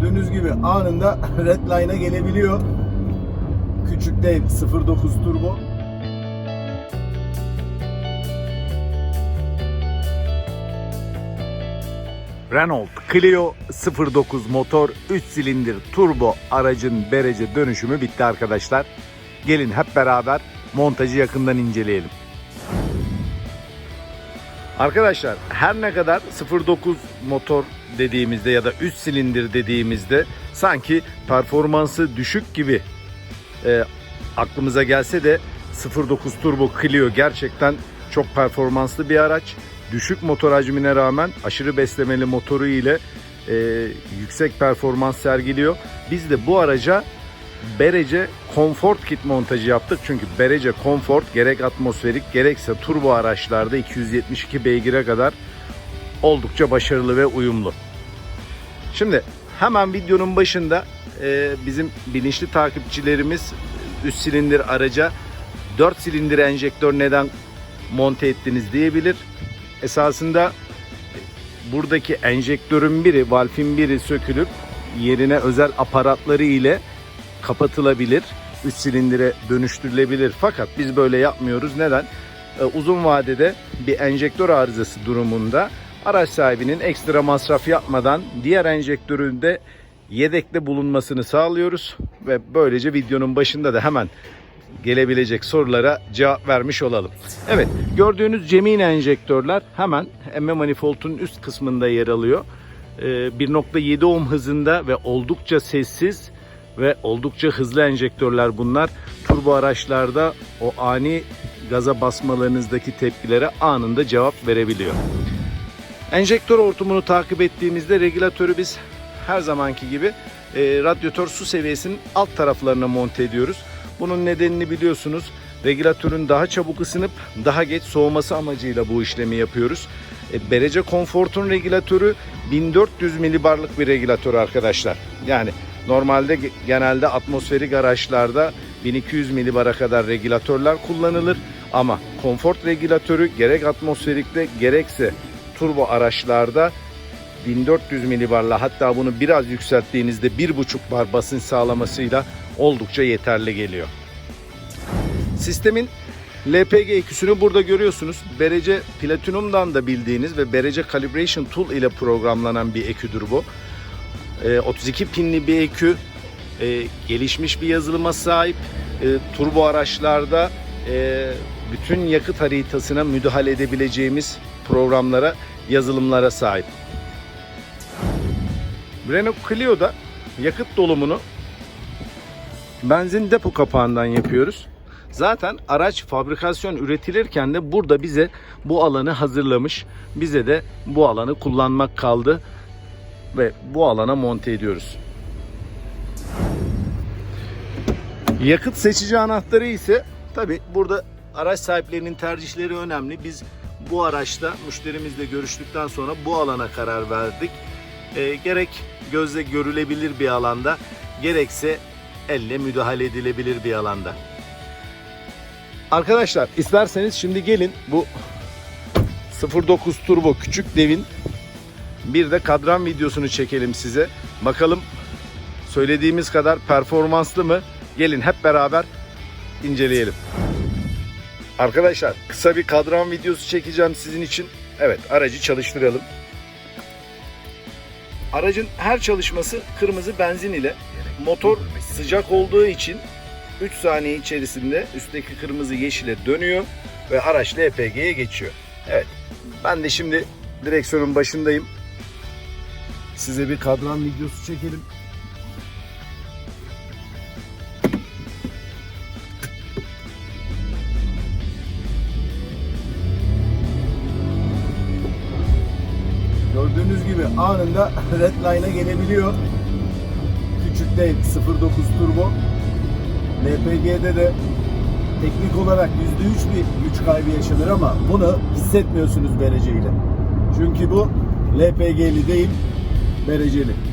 Gördüğünüz gibi anında redline'a gelebiliyor. Küçük dev 09 turbo. Renault Clio 09 motor 3 silindir turbo aracın berece dönüşümü bitti arkadaşlar. Gelin hep beraber montajı yakından inceleyelim. Arkadaşlar her ne kadar 09 motor dediğimizde ya da 3 silindir dediğimizde sanki performansı düşük gibi e, aklımıza gelse de 09 Turbo Clio gerçekten çok performanslı bir araç. Düşük motor hacmine rağmen aşırı beslemeli motoru ile e, yüksek performans sergiliyor. Biz de bu araca Berece Comfort Kit montajı yaptık. Çünkü Berece Comfort gerek atmosferik gerekse turbo araçlarda 272 beygire kadar oldukça başarılı ve uyumlu. Şimdi hemen videonun başında e, bizim bilinçli takipçilerimiz üst silindir araca 4 silindir enjektör neden monte ettiniz diyebilir. Esasında buradaki enjektörün biri, valfin biri sökülüp yerine özel aparatları ile kapatılabilir. 3 silindire dönüştürülebilir. Fakat biz böyle yapmıyoruz. Neden? Ee, uzun vadede bir enjektör arızası durumunda araç sahibinin ekstra masraf yapmadan diğer enjektörün de yedekte bulunmasını sağlıyoruz ve böylece videonun başında da hemen gelebilecek sorulara cevap vermiş olalım. Evet, gördüğünüz Cemil enjektörler hemen emme manifoldun üst kısmında yer alıyor. Ee, 1.7 ohm hızında ve oldukça sessiz ve oldukça hızlı enjektörler bunlar. Turbo araçlarda o ani gaza basmalarınızdaki tepkilere anında cevap verebiliyor. Enjektör hortumunu takip ettiğimizde regülatörü biz her zamanki gibi e, radyatör su seviyesinin alt taraflarına monte ediyoruz. Bunun nedenini biliyorsunuz. Regülatörün daha çabuk ısınıp daha geç soğuması amacıyla bu işlemi yapıyoruz. E, Berece Comfort'un regülatörü 1400 milibarlık bir regülatör arkadaşlar. Yani normalde ge- genelde atmosferik araçlarda 1200 milibara kadar regülatörler kullanılır. Ama Comfort regülatörü gerek atmosferikte gerekse turbo araçlarda 1400 milibarla hatta bunu biraz yükselttiğinizde 1,5 bar basınç sağlamasıyla oldukça yeterli geliyor. Sistemin LPG eküsünü burada görüyorsunuz. Berece Platinum'dan da bildiğiniz ve Berece Calibration Tool ile programlanan bir eküdür bu. Ee, 32 pinli bir ekü, Ee, gelişmiş bir yazılıma sahip. Ee, turbo araçlarda e, bütün yakıt haritasına müdahale edebileceğimiz programlara, yazılımlara sahip. Renault Clio'da yakıt dolumunu benzin depo kapağından yapıyoruz. Zaten araç fabrikasyon üretilirken de burada bize bu alanı hazırlamış. Bize de bu alanı kullanmak kaldı ve bu alana monte ediyoruz. Yakıt seçici anahtarı ise tabi burada araç sahiplerinin tercihleri önemli. Biz bu araçta müşterimizle görüştükten sonra bu alana karar verdik. E, gerek gözle görülebilir bir alanda gerekse elle müdahale edilebilir bir alanda. Arkadaşlar isterseniz şimdi gelin bu 09 turbo küçük devin bir de kadran videosunu çekelim size. Bakalım söylediğimiz kadar performanslı mı? Gelin hep beraber inceleyelim. Arkadaşlar kısa bir kadran videosu çekeceğim sizin için. Evet aracı çalıştıralım. Aracın her çalışması kırmızı benzin ile motor sıcak olduğu için 3 saniye içerisinde üstteki kırmızı yeşile dönüyor ve araç LPG'ye geçiyor. Evet ben de şimdi direksiyonun başındayım. Size bir kadran videosu çekelim. Gördüğünüz gibi anında redline'a gelebiliyor. Küçük dev 09 turbo. LPG'de de teknik olarak %3 bir güç kaybı yaşanır ama bunu hissetmiyorsunuz dereceyle. Çünkü bu LPG'li değil, Bereceli.